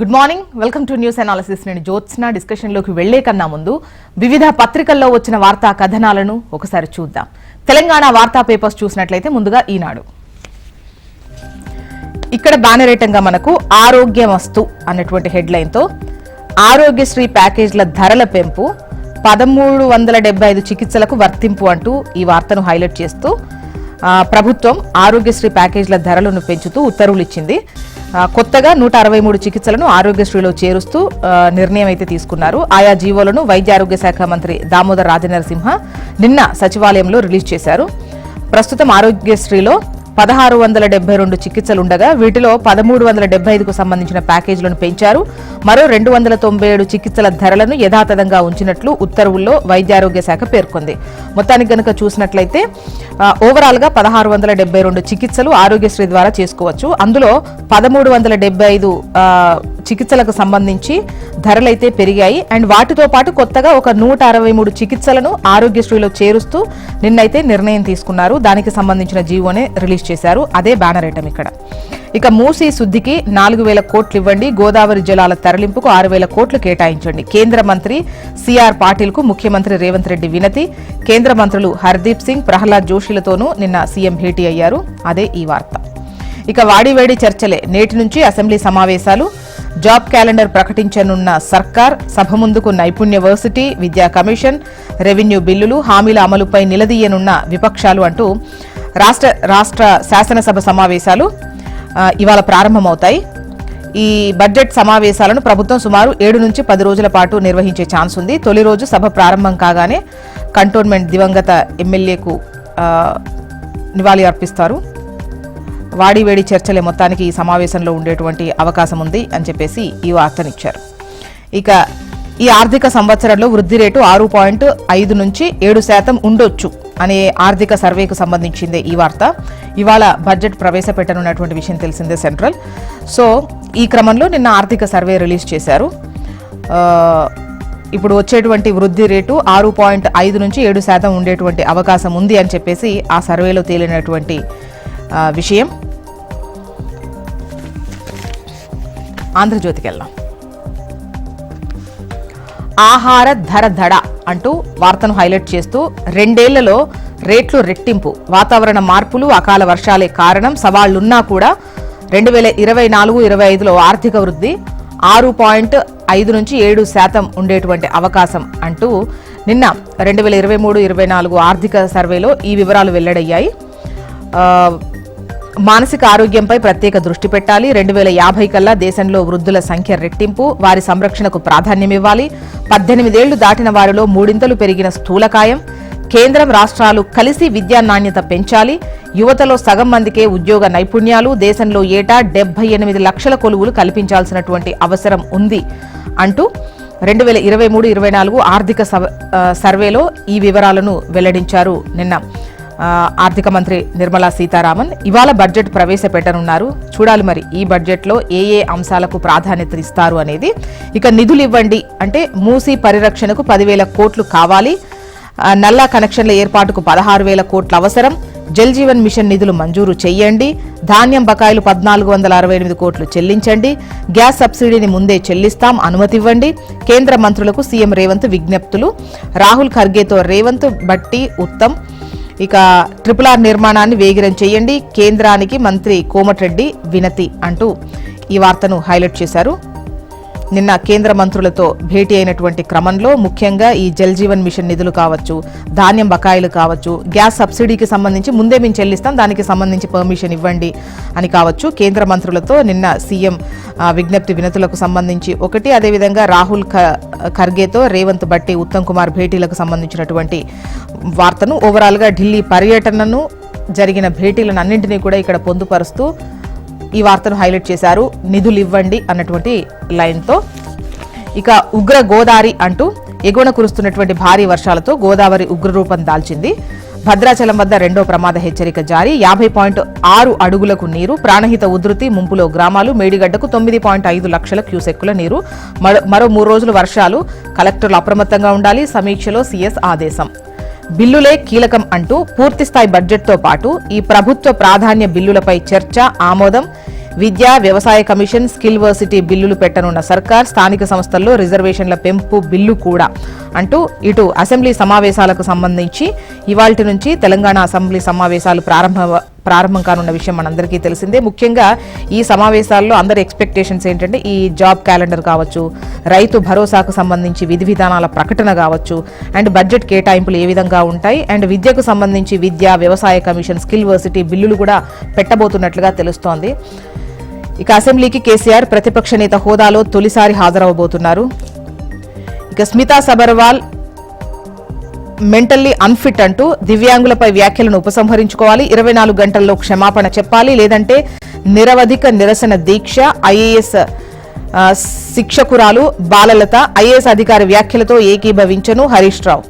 Good morning welcome to news analysis నేను జ్యోత్స్న. డిస్కషన్లోకి వెళ్ళే కన్నా ముందు వివిధ పత్రికల్లో వచ్చిన వార్తా కథనాలను ఒకసారి చూద్దాం. తెలంగాణ వార్తా పేపర్స్ చూసినట్లయితే ముందుగా ఈనాడు. ఇక్కడ బ్యానరేటంగా మనకు ఆరోగ్యమస్తు అన్నటువంటి హెడ్లైన్తో ఆరోగ్యశ్రీ ప్యాకేజ్ల ధరల పెంపు పదమూడు వందల డెబ్బై ఐదు చికిత్సలకు వర్తింపు అంటూ ఈ వార్తను హైలైట్ చేస్తూ ప్రభుత్వం ఆరోగ్యశ్రీ ప్యాకేజ్ల ధరలను పెంచుతూ ఉత్తర్వులు ఇచ్చింది. కొత్తగా నూట అరవై మూడు చికిత్సలను ఆరోగ్యశ్రీలో చేరుస్తూ నిర్ణయం అయితే తీసుకున్నారు. ఆయా జీవోలను వైద్య ఆరోగ్య శాఖ మంత్రి దామోదర్ రాజనరసింహ నిన్న సచివాలయంలో రిలీజ్ చేశారు. ప్రస్తుతం ఆరోగ్యశ్రీలో పదహారు వందల డెబ్బై రెండు చికిత్సలుండగా వీటిలో పదమూడు వందల డెబ్బై ఐదుకు సంబంధించిన ప్యాకేజీలను పెంచారు. మరో రెండు వందల తొంభై ఏడు చికిత్సల ధరలను యథాతథంగా ఉంచినట్లు ఉత్తర్వుల్లో వైద్యారోగ్య శాఖ పేర్కొంది. మొత్తానికి గనుక చూసినట్లయితే ఓవరాల్గా ఓవరాల్గా పదహారు వందల డెబ్బై రెండు చికిత్సలు ఆరోగ్యశ్రీ ద్వారా చేసుకోవచ్చు. అందులో పదమూడు వందల డెబ్బై ఐదు చికిత్సలకు సంబంధించి ధరలైతే పెరిగాయి. అండ్ వాటితో పాటు కొత్తగా ఒక నూట అరవై మూడు చికిత్సలను ఆరోగ్యశ్రీలో చేరుస్తూ నిన్నైతే నిర్ణయం తీసుకున్నారు. దానికి సంబంధించిన జీవోనే రిలీజ్ చేశారు. అదే బ్యానర్ ఐటమ్ ఇక్కడ. ఇక మూసీ శుద్ధికి నాలుగు వేల కోట్లు ఇవ్వండి. గోదావరి జలాల తరలింపుకు ఆరు వేల కోట్లు కేటాయించండి. కేంద్ర మంత్రి సిఆర్ పాటిల్కు ముఖ్యమంత్రి రేవంత్ రెడ్డి వినతి. కేంద్ర మంత్రులు హర్దీప్ సింగ్ ప్రహ్లాద్ జోషిలతోనూ నిన్న సీఎం భేటీ అయ్యారు. అదే ఈ వార్త. ఇక వాడివేడి చర్చలే. నేటి నుంచి అసెంబ్లీ సమావేశాలు. జాబ్ క్యాలెండర్ ప్రకటించనున్న సర్కార్ సభ ముందుకు నైపుణ్య వర్సిటీ విద్యా కమిషన్ రెవెన్యూ బిల్లులు హామీల అమలుపై నిలదీయనున్న విపక్షాలు అంటూ రాష్ట్ర రాష్ట్ర శాసనసభ సమావేశాలు ఇవాళ ప్రారంభమవుతాయి. ఈ బడ్జెట్ సమావేశాలను ప్రభుత్వం సుమారు ఏడు నుంచి పది రోజుల పాటు నిర్వహించే ఛాన్స్ ఉంది. తొలి రోజు సభ ప్రారంభం కాగానే కంటోన్మెంట్ దివంగత ఎమ్మెల్యేకు నివాళి అర్పిస్తారు. వాడివేడి చర్చలే మొత్తానికి ఈ సమావేశంలో ఉండేటువంటి అవకాశం ఉంది అని చెప్పేసి ఈ వార్తనిచ్చారు. ఇక ఈ ఆర్థిక సంవత్సరంలో వృద్ధి రేటు ఆరు పాయింట్ ఐదు నుంచి ఏడు శాతం ఉండొచ్చు అనే ఆర్థిక సర్వేకు సంబంధించిందే ఈ వార్త. ఇవాళ బడ్జెట్ ప్రవేశపెట్టనున్నటువంటి విషయం తెలిసిందే సెంట్రల్. సో ఈ క్రమంలో నిన్న ఆర్థిక సర్వే రిలీజ్ చేశారు. ఇప్పుడు వచ్చేటువంటి వృద్ధి రేటు ఆరు పాయింట్ ఐదు నుంచి ఏడు శాతం ఉండేటువంటి అవకాశం ఉంది అని చెప్పేసి ఆ సర్వేలో తేలినటువంటి విషయం. ఆంధ్రజ్యోతికి వెళ్దాం. ఆహార ధర ధడ అంటూ వార్తను హైలైట్ చేస్తూ రెండేళ్ళలో రేట్లు రెట్టింపు. వాతావరణ మార్పులు అకాల వర్షాలే కారణం. సవాళ్ళున్నా కూడా రెండు వేల ఇరవై నాలుగు ఇరవై ఐదులో ఆర్థిక వృద్ధి ఆరు పాయింట్ ఐదు నుంచి ఏడు శాతం ఉండేటువంటి అవకాశం అంటూ నిన్న రెండు వేల ఇరవై మూడు ఇరవై నాలుగు ఆర్థిక సర్వేలో ఈ వివరాలు వెల్లడయ్యాయి. మానసిక ఆరోగ్యంపై ప్రత్యేక దృష్టి పెట్టాలి. రెండు వేల యాభై కల్లా దేశంలో వృద్ధుల సంఖ్య రెట్టింపు వారి సంరక్షణకు ప్రాధాన్యమివ్వాలి. పద్దెనిమిదేళ్ళు దాటిన వారిలో మూడింతలు పెరిగిన స్థూలకాయం కేంద్రం రాష్ట్రాలు కలిసి విద్యా నాణ్యత పెంచాలి. యువతలో సగం మందికే ఉద్యోగ నైపుణ్యాలు. దేశంలో ఏటా డెబ్బై ఎనిమిది లక్షల కొలువులు కల్పించాల్సినటువంటి అవసరం ఉంది అంటూ రెండు వేల ఇరవై మూడు ఇరవై నాలుగు ఆర్థిక సర్వేలో ఈ వివరాలను వెల్లడించారు నిన్న ఆర్థిక మంత్రి నిర్మలా సీతారామన్. ఇవాళ బడ్జెట్ ప్రవేశపెట్టనున్నారు. చూడాలి మరి ఈ బడ్జెట్లో ఏ ఏ అంశాలకు ప్రాధాన్యత ఇస్తారు అనేది. ఇక నిధులు ఇవ్వండి అంటే మూసి పరిరక్షణకు పదివేల కోట్లు కావాలి. నల్లా కనెక్షన్ల ఏర్పాటుకు పదహారు వేల కోట్ల అవసరం. జల్ జీవన్ మిషన్ నిధులు మంజూరు చేయండి. ధాన్యం బకాయిలు పద్నాలుగు వందల అరవై ఎనిమిది కోట్లు చెల్లించండి. గ్యాస్ సబ్సిడీని ముందే చెల్లిస్తాం అనుమతి ఇవ్వండి కేంద్ర మంత్రులకు సీఎం రేవంత్ విజ్ఞప్తులు. రాహుల్ ఖర్గేతో రేవంత్ బట్టి ఉత్తమ్. ఇక ట్రిపుల్ ఆర్ నిర్మాణాన్ని వేగిరం చేయండి. కేంద్రానికి మంత్రి కోమటిరెడ్డి వినతి అంటూ ఈ వార్తను హైలైట్ చేశారు. నిన్న కేంద్ర మంత్రులతో భేటీ అయినటువంటి క్రమంలో ముఖ్యంగా ఈ జల్ జీవన్ మిషన్ నిధులు కావచ్చు ధాన్యం బకాయిలు కావచ్చు గ్యాస్ సబ్సిడీకి సంబంధించి ముందే మేము చెల్లిస్తాం దానికి సంబంధించి పర్మిషన్ ఇవ్వండి అని కావచ్చు. కేంద్ర మంత్రులతో నిన్న సీఎం విజ్ఞప్తి వినతులకు సంబంధించి ఒకటి అదేవిధంగా రాహుల్ ఖ- ఖర్గేతో రేవంత్ బట్టి ఉత్తమ్ కుమార్ భేటీలకు సంబంధించినటువంటి వార్తను ఓవరాల్గా ఢిల్లీ పర్యటనను జరిగిన భేటీలను అన్నింటినీ కూడా ఇక్కడ పొందుపరుస్తూ ఈ వార్తను హైలైట్ చేశారు. నిధులు ఇవ్వండి అన్నటువంటి లైన్తో ఇక ఉగ్ర గోదావరి అంటూ ఎగువన కురుస్తున్నటువంటి భారీ వర్షాలతో గోదావరి ఉగ్రరూపం దాల్చింది. భద్రాచలం వద్ద రెండో ప్రమాద హెచ్చరిక జారీ. యాభై పాయింట్ ఆరు అడుగులకు నీరు ప్రాణహిత ఉధృతి ముంపులో గ్రామాలు మేడిగడ్డకు తొమ్మిది పాయింట్ ఐదు లక్షల క్యూసెక్కుల నీరు. మరో- మరో మూడు రోజులు వర్షాలు. కలెక్టర్లు అప్రమత్తంగా ఉండాలి. సమీక్షలో సీఎస్ ఆదేశం. బిల్లులే కీలకం అంటూ పూర్తిస్థాయి బడ్జెట్తో పాటు ఈ ప్రభుత్వ ప్రాధాన్య బిల్లులపై చర్చ ఆమోదం విద్యా వ్యవసాయ కమిషన్ స్కిల్ వర్సిటీ బిల్లులు పెట్టనున్న సర్కార్ స్థానిక సంస్థల్లో రిజర్వేషన్ల పెంపు బిల్లు కూడా అంటూ ఇటు అసెంబ్లీ సమావేశాలకు సంబంధించి ఇవాల్టి నుంచి తెలంగాణ అసెంబ్లీ సమావేశాలు ప్రారంభ ప్రారంభం కానున్న విషయం మనందరికీ తెలిసిందే. ముఖ్యంగా ఈ సమావేశాల్లో అందరి ఎక్స్పెక్టేషన్స్ ఏంటంటే ఈ జాబ్ క్యాలెండర్ కావచ్చు రైతు భరోసాకు సంబంధించి విధి విధానాల ప్రకటన కావచ్చు అండ్ బడ్జెట్ కేటాయింపులు ఏ విధంగా ఉంటాయి అండ్ విద్యకు సంబంధించి విద్య వ్యవసాయ కమిషన్ స్కిల్ వర్సిటీ బిల్లులు కూడా పెట్టబోతున్నట్లుగా తెలుస్తోంది. ఇక అసెంబ్లీకి కేసీఆర్ ప్రతిపక్ష నేత హోదాలో తొలిసారి హాజరవబోతున్నారు ఇక స్మితా సబర్వాల్ మెంటల్లీ అన్ఫిట్ అంటూ దివ్యాంగులపై వ్యాఖ్యలను ఉపసంహరించుకోవాలి. ఇరవై నాలుగు గంటల్లో క్షమాపణ చెప్పాలి. లేదంటే నిరవధిక నిరసన దీక్ష ఐఏఎస్ శిక్షకురాలు బాలలత ఐఏఎస్ అధికారి వ్యాఖ్యలతో ఏకీభవించను హరీష్ రావు.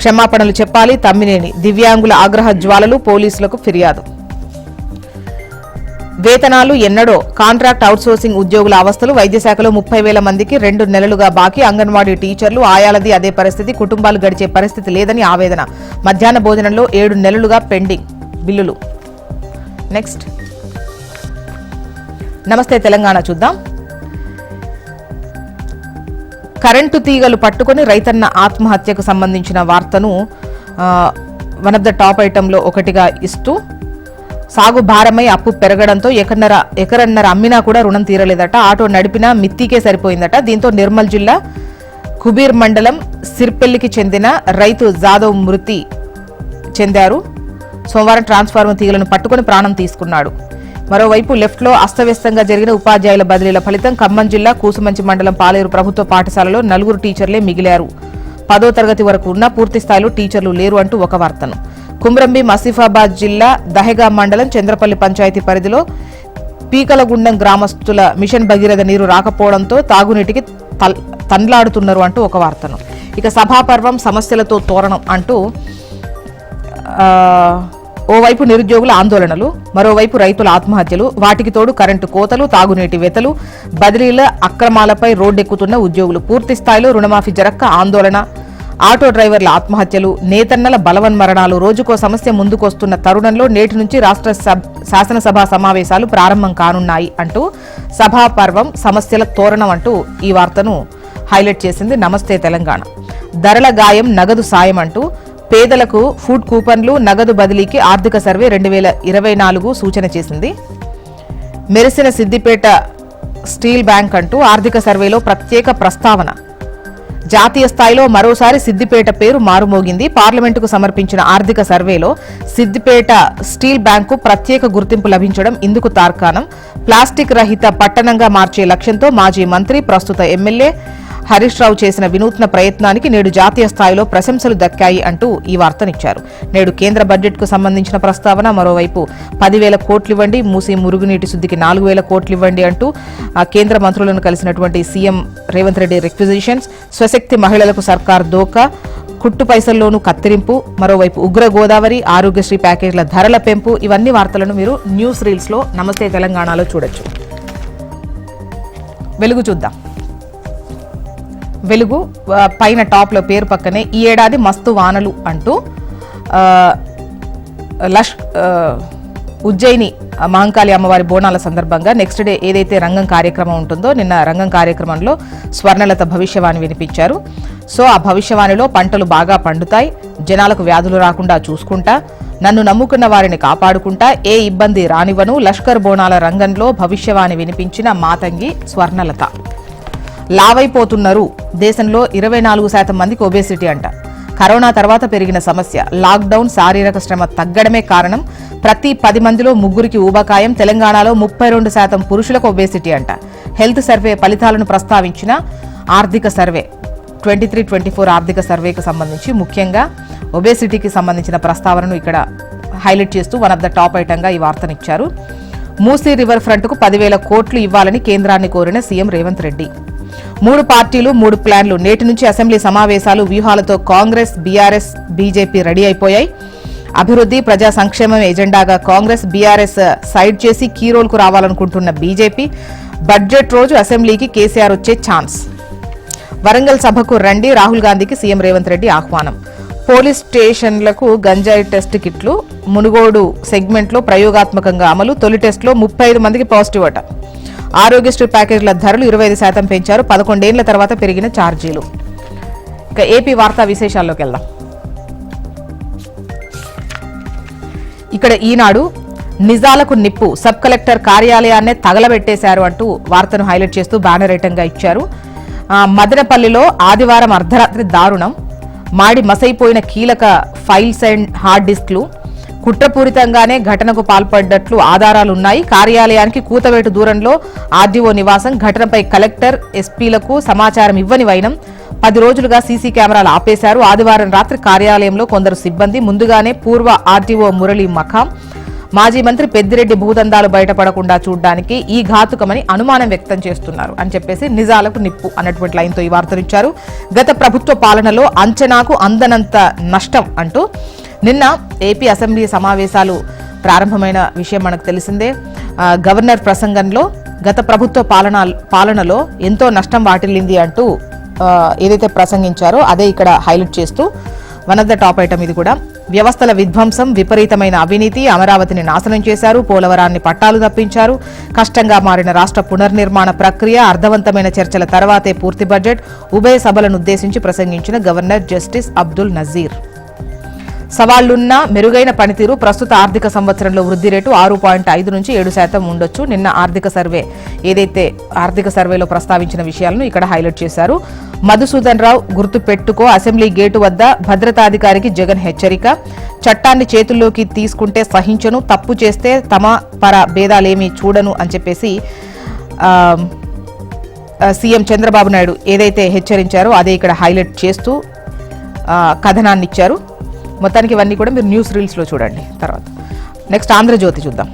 క్షమాపణలు చెప్పాలి తమ్మినేని. దివ్యాంగుల ఆగ్రహ జ్వాలలు పోలీసులకు ఫిర్యాదు. వేతనాలు ఎన్నడో కాంట్రాక్ట్ అవుట్సోర్సింగ్ ఉద్యోగుల అవస్థలు వైద్యశాఖలో ముప్పై వేల మందికి రెండు నెలలుగా బాకీ. అంగన్వాడీ టీచర్లు ఆయాలది అదే పరిస్థితి. కుటుంబాలు గడిచే పరిస్థితి లేదని ఆవేదన. మధ్యాహ్న భోజనంలో ఏడు నెలలుగా పెండింగ్ బిల్లులు. నెక్స్ట్. నమస్తే తెలంగాణ చూద్దాం. కరెంటు తీగలు పట్టుకొని రైతన్న ఆత్మహత్యకు సంబంధించిన వార్తను వన్ ఆఫ్ ద టాప్ ఐటంలో ఒకటిగా ఇస్తూ సాగు భారమై అప్పు పెరగడంతో ఎకరన్నర ఎకరన్నర అమ్మినా కూడా రుణం తీరలేదట. ఆటో నడిపినా మిత్తికే సరిపోయిందట. దీంతో నిర్మల్ జిల్లా కుబీర్ మండలం సిర్పెల్లికి చెందిన రైతు జాదవ్ మృతి చెందారు. సోమవారం ట్రాన్స్ఫార్మర్ తీగలను పట్టుకొని ప్రాణం తీసుకున్నాడు. మరోవైపు లెఫ్ట్లో అస్తవ్యస్తంగా జరిగిన ఉపాధ్యాయుల బదిలీల ఫలితం ఖమ్మం జిల్లా కూసుమంచి మండలం పాలేరు ప్రభుత్వ పాఠశాలలో నలుగురు టీచర్లే మిగిలారు. పదో తరగతి వరకు ఉన్న పూర్తి స్థాయిలో టీచర్లు లేరు అంటూ ఒక వార్తను. కుమ్రంబి మసిఫాబాద్ జిల్లా దహెగా మండలం చంద్రపల్లి పంచాయతీ పరిధిలో పీకలగుండం గ్రామస్తుల మిషన్ భగీరథ నీరు రాకపోవడంతో తాగునీటికి తల్- తండ్లాడుతున్నారు అంటూ ఒక వార్తను. ఇక సభాపర్వం సమస్యలతో తోరణం అంటూ ఓవైపు నిరుద్యోగుల ఆందోళనలు మరోవైపు రైతుల ఆత్మహత్యలు వాటికి తోడు కరెంటు కోతలు తాగునీటి వెతలు బదిలీల అక్రమాలపై రోడ్డెక్కుతున్న ఉద్యోగులు. పూర్తి స్థాయిలో రుణమాఫీ జరక్క ఆందోళన ఆటో డ్రైవర్ల ఆత్మహత్యలు నేతన్నల బలవన్మరణాలు రోజుకో సమస్య ముందుకొస్తున్న తరుణంలో నేటి నుంచి రాష్ట్ర సబ్- శాసనసభ సమావేశాలు ప్రారంభం కానున్నాయి అంటూ సభాపర్వం సమస్యల తోరణం అంటూ ఈ వార్తను హైలైట్ చేసింది నమస్తే తెలంగాణ. ధరల గాయం నగదు సాయం అంటూ పేదలకు ఫుడ్ కూపన్లు నగదు బదిలీకి ఆర్థిక సర్వే రెండు వేల ఇరవై నాలుగు సూచన చేసింది. మెరిసిన సిద్దిపేట స్టీల్ బ్యాంక్ అంటూ ఆర్థిక సర్వేలో ప్రత్యేక ప్రస్తావన జాతీయ స్థాయిలో మరోసారి సిద్దిపేట పేరు మారుమోగింది. పార్లమెంటుకు సమర్పించిన ఆర్థిక సర్వేలో సిద్దిపేట స్టీల్ బ్యాంకు ప్రత్యేక గుర్తింపు లభించడం ఇందుకు తార్కాణం. ప్లాస్టిక్ రహిత పట్టణంగా మార్చే లక్ష్యంతో మాజీ మంత్రి ప్రస్తుత ఎమ్మెల్యే హరీష్ రావు చేసిన వినూత్న ప్రయత్నానికి నేడు జాతీయ స్థాయిలో ప్రశంసలు దక్కాయి అంటూ ఈ వార్తనిచ్చారు. నేడు కేంద్ర బడ్జెట్కు సంబంధించిన ప్రస్తావన మరోవైపు పదివేల కోట్లివ్వండి మూసి మురుగునీటి శుద్ధికి నాలుగు వేల కోట్లివ్వండి అంటూ కేంద్ర మంత్రులను కలిసినటువంటి సీఎం రేవంత్ రెడ్డి రిక్విజిషన్స్ స్వశక్తి మహిళలకు సర్కార్ దోకా కుట్టు పైసల్లోనూ కత్తిరింపు మరోవైపు ఉగ్ర గోదావరి ఆరోగ్యశ్రీ ప్యాకేజీల ధరల పెంపు ఇవన్నీ వార్తలను మీరు న్యూస్ రీల్స్లో నమస్తే తెలంగాణలో చూడొచ్చు. వెలుగు చూద్దాం. వెలుగు పైన టాప్లో పేరు పక్కనే ఈ ఏడాది మస్తు వానలు అంటూ లష్ ఉజ్జయిని మహంకాళి అమ్మవారి బోనాల సందర్భంగా నెక్స్ట్ డే ఏదైతే రంగం కార్యక్రమం ఉంటుందో నిన్న రంగం కార్యక్రమంలో స్వర్ణలత భవిష్యవాణి వినిపించారు. సో ఆ భవిష్యవాణిలో పంటలు బాగా పండుతాయి జనాలకు వ్యాధులు రాకుండా చూసుకుంటా నన్ను నమ్ముకున్న వారిని కాపాడుకుంటా ఏ ఇబ్బంది రానివ్వను. లష్కర్ బోనాల రంగంలో భవిష్యవాణి వినిపించిన మాతంగి స్వర్ణలత. లావైపోతున్నారు. దేశంలో ఇరవై నాలుగు శాతం మందికి ఒబేసిటీ అంట. కరోనా తర్వాత పెరిగిన సమస్య లాక్డౌన్ శారీరక శ్రమ తగ్గడమే కారణం. ప్రతి పది మందిలో ముగ్గురికి ఊబకాయం తెలంగాణలో ముప్పై రెండు శాతం పురుషులకు ఒబేసిటీ అంట. హెల్త్ సర్వే ఫలితాలను ప్రస్తావించిన ఆర్థిక survey twenty three twenty four ఆర్థిక సర్వేకి సంబంధించి ముఖ్యంగా ఒబేసిటీకి సంబంధించిన ప్రస్తావనను ఇక్కడ హైలైట్ చేస్తూ వన్ ఆఫ్ ద టాప్ ఐటంగా ఈ వార్తనిచ్చారు మూసీ రివర్ ఫ్రంట్కు పదివేల కోట్లు ఇవ్వాలని కేంద్రాన్ని కోరిన సీఎం రేవంత్ రెడ్డి. మూడు పార్టీలు మూడు ప్లాన్లు. నేటి నుంచి అసెంబ్లీ సమావేశాలు వ్యూహాలతో కాంగ్రెస్ బీఆర్ఎస్ బీజేపీ రెడీ అయిపోయాయి. అభివృద్ధి ప్రజా సంక్షేమం ఎజెండాగా కాంగ్రెస్ బీఆర్ఎస్ సైడ్ చేసి కీ రోల్కు రావాలనుకుంటున్న బీజేపీ బడ్జెట్ రోజు అసెంబ్లీకి కేసీఆర్ వచ్చే ఛాన్స్. వరంగల్ సభకు రండి రాహుల్ గాంధీకి సీఎం రేవంత్ రెడ్డి ఆహ్వానం. పోలీస్ స్టేషన్లకు గంజాయి టెస్ట్ కిట్లు మునుగోడు సెగ్మెంట్లో ప్రయోగాత్మకంగా అమలు తొలి టెస్ట్లో ముప్పై ఐదు మందికి పాజిటివ్ అట. ఆరోగ్యశ్రీ ప్యాకేజీల ధరలు ఇరవై ఐదు శాతం పెంచారు. పదకొండేళ్ళ తర్వాత పెరిగిన ఛార్జీలు. ఇక ఏపీ వార్తా విశేషాల్లోకి వెళ్దాం. ఇక్కడ ఈనాడు నిజాలకు నిప్పు సబ్ కలెక్టర్ కార్యాలయాన్నే తగలబెట్టేశారు అంటూ వార్తను హైలైట్ చేస్తూ బ్యానర్ ఐటంగా ఇచ్చారు. మదనపల్లిలో ఆదివారం అర్ధరాత్రి దారుణం. మాడి మసైపోయిన కీలక ఫైల్స్ అండ్ హార్డ్ డిస్క్లు కుట్రపూరితంగానే ఘటనకు పాల్పడ్డట్లు ఆధారాలు ఉన్నాయి కార్యాలయానికి కూతవేటు దూరంలో ఆర్డీఓ నివాసం. ఘటనపై కలెక్టర్ ఎస్పీలకు సమాచారం ఇవ్వని వైనం పది రోజులుగా సీసీ కెమెరాలు ఆపేశారు. ఆదివారం రాత్రి కార్యాలయంలో కొందరు సిబ్బంది ముందుగానే పూర్వ ఆర్టీఓ మురళీ మఖాం మాజీ మంత్రి పెద్దిరెడ్డి భూదందాలు బయటపడకుండా చూడడానికి ఈ ఘాతుకమని అనుమానం వ్యక్తం చేస్తున్నారు అని చెప్పేసి నిజాలకు నిప్పు అన్నటువంటి లైన్తో ఈ వార్తనిచ్చారు గత ప్రభుత్వ పాలనలో అంచనాకు అందనంత నష్టం అంటూ నిన్న ఏపీ అసెంబ్లీ సమావేశాలు ప్రారంభమైన విషయం మనకు తెలిసిందే. గవర్నర్ ప్రసంగంలో గత ప్రభుత్వ పాలన పాలనలో ఎంతో నష్టం వాటిల్లింది అంటూ ఏదైతే ప్రసంగించారో అదే ఇక్కడ హైలైట్ చేస్తూ one of the top item ఇది కూడా. వ్యవస్థల విధ్వంసం విపరీతమైన అవినీతి అమరావతిని నాశనం చేశారు పోలవరాన్ని పట్టాలు తప్పించారు. కష్టంగా మారిన రాష్ట్ర పునర్నిర్మాణ ప్రక్రియ అర్థవంతమైన చర్చల తర్వాతే పూర్తి బడ్జెట్ ఉభయ సభలను ఉద్దేశించి ప్రసంగించిన గవర్నర్ జస్టిస్ అబ్దుల్ నజీర్. సవాళ్ళున్న మెరుగైన పనితీరు ప్రస్తుత ఆర్థిక సంవత్సరంలో వృద్ధి రేటు ఆరు పాయింట్ ఐదు నుంచి ఏడు శాతం ఉండొచ్చు. నిన్న ఆర్థిక సర్వే ఏదైతే ఆర్థిక సర్వేలో ప్రస్తావించిన విషయాలను ఇక్కడ హైలైట్ చేశారు. మధుసూదన్ రావు గుర్తుపెట్టుకో అసెంబ్లీ గేటు వద్ద భద్రతాధికారికి జగన్ హెచ్చరిక. చట్టాన్ని చేతుల్లోకి తీసుకుంటే సహించను తప్పు చేస్తే తమ పర భేదాలేమీ చూడను అని చెప్పేసి సీఎం చంద్రబాబు నాయుడు ఏదైతే హెచ్చరించారో అదే ఇక్కడ హైలైట్ చేస్తూ కథనాన్నిచ్చారు. మొత్తానికి ఇవన్నీ కూడా మీరు న్యూస్ రీల్స్లో చూడండి తర్వాత. నెక్స్ట్ ఆంధ్రజ్యోతి చూద్దాం.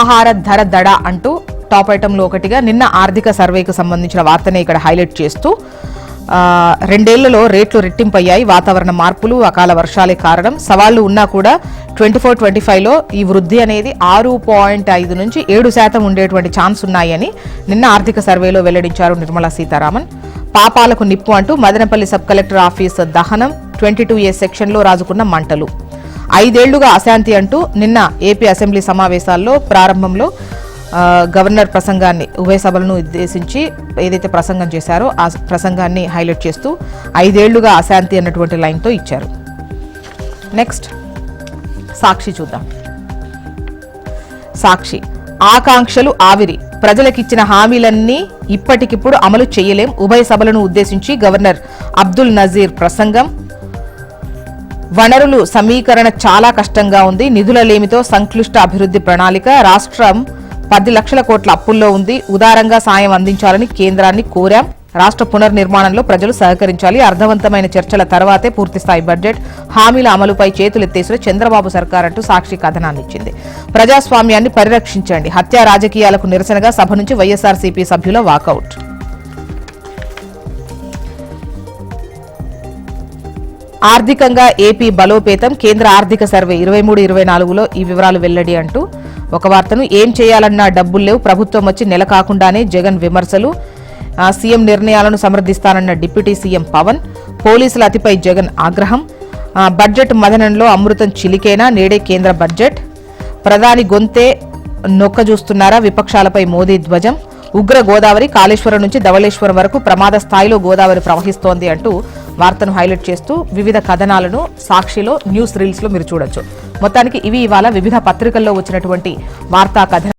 ఆహార ధర దడ అంటూ టాప్ ఐటెంలో ఒకటిగా నిన్న ఆర్థిక సర్వేకు సంబంధించిన వార్తనే ఇక్కడ హైలైట్ చేస్తూ రెండేళ్ళలో రేట్లు రెట్టింపయ్యాయి వాతావరణ మార్పులు అకాల వర్షాలే కారణం. సవాళ్ళు ఉన్నా కూడా ట్వంటీ ఫోర్ ట్వంటీ ఫైవ్లో ఈ వృద్ధి అనేది ఆరు పాయింట్ ఐదు నుంచి ఏడు శాతం ఉండేటువంటి ఛాన్స్ ఉన్నాయని నిన్న ఆర్థిక సర్వేలో వెల్లడించారు నిర్మలా సీతారామన్. పాపాలకు నిప్పు అంటూ మదనపల్లి సబ్ కలెక్టర్ ఆఫీస్ దహనం. ట్వంటీ టూ ఏ సెక్షన్లో రాజుకున్న మంటలు. ఐదేళ్ళుగా అశాంతి అంటూ నిన్న ఏపీ అసెంబ్లీ సమావేశాల్లో ప్రారంభంలో గవర్నర్ ప్రసంగాన్ని ఉభయ సభలను ఉద్దేశించి ఏదైతే ప్రసంగం చేశారో ఆ ప్రసంగాన్ని హైలైట్ చేస్తూ ఐదేళ్ళుగా అశాంతి అన్నటువంటి లైన్తో ఇచ్చారు. నెక్స్ట్ సాక్షి చూద్దాం. సాక్షి ఆకాంక్షలు ఆవిరి. ప్రజలకిచ్చిన హామీలన్నీ ఇప్పటికిప్పుడు అమలు చేయలేం. ఉభయ సభలను ఉద్దేశించి గవర్నర్ అబ్దుల్ నజీర్ ప్రసంగం. వనరులు సమీకరణ చాలా కష్టంగా ఉంది. నిధుల లేమితో సంక్లిష్ట అభివృద్ధి ప్రణాళిక. రాష్ట్రం పది లక్షల కోట్ల అప్పుల్లో ఉంది. ఉదారంగా సాయం అందించాలని కేంద్రాన్ని కోరాం. రాష్ట్ర పునర్నిర్మాణంలో ప్రజలు సహకరించాలి. అర్థవంతమైన చర్చల తర్వాతే పూర్తిస్థాయి బడ్జెట్. హామీల అమలుపై చేతులెత్తేసిన చంద్రబాబు సర్కార్ అంటూ సాక్షి కథనాన్ని ఇచ్చింది ప్రజాస్వామ్యాన్ని పరిరక్షించండి. హత్యా రాజకీయాలకు నిరసనగా సభ నుంచి వైఎస్ఆర్సీపీ సభ్యుల వాకౌట్. ఆర్థికంగా ఏపీ బలోపేతం. కేంద్ర ఆర్థిక సర్వే ఇరవై మూడు ఇరవై నాలుగులో ఈ వివరాలు వెల్లడి అంటూ ఒక వార్తను ఏం చేయాలన్నా డబ్బులు లేవు. ప్రభుత్వం వచ్చి నెల కాకుండానే జగన్ విమర్శలు. సీఎం నిర్ణయాలను సమర్థిస్తానన్న డిప్యూటీ సీఎం పవన్. పోలీసుల అతిపై జగన్ ఆగ్రహం. బడ్జెట్ మదనంలో అమృతం చిలికేనా? నేడే కేంద్ర బడ్జెట్. ప్రధాని గొంతే నొక్క చూస్తున్నారా విపక్షాలపై మోదీ ధ్వజం. ఉగ్ర గోదావరి కాళేశ్వరం నుంచి ధవళేశ్వరం వరకు ప్రమాద స్థాయిలో గోదావరి ప్రవహిస్తోంది అంటూ వార్తను హైలైట్ చేస్తూ వివిధ కథనాలను సాక్షిలో న్యూస్ రీల్స్లో మీరు చూడొచ్చు. మొత్తానికి ఇవి ఇవాళ వివిధ పత్రికల్లో వచ్చినటువంటి వార్తా కథ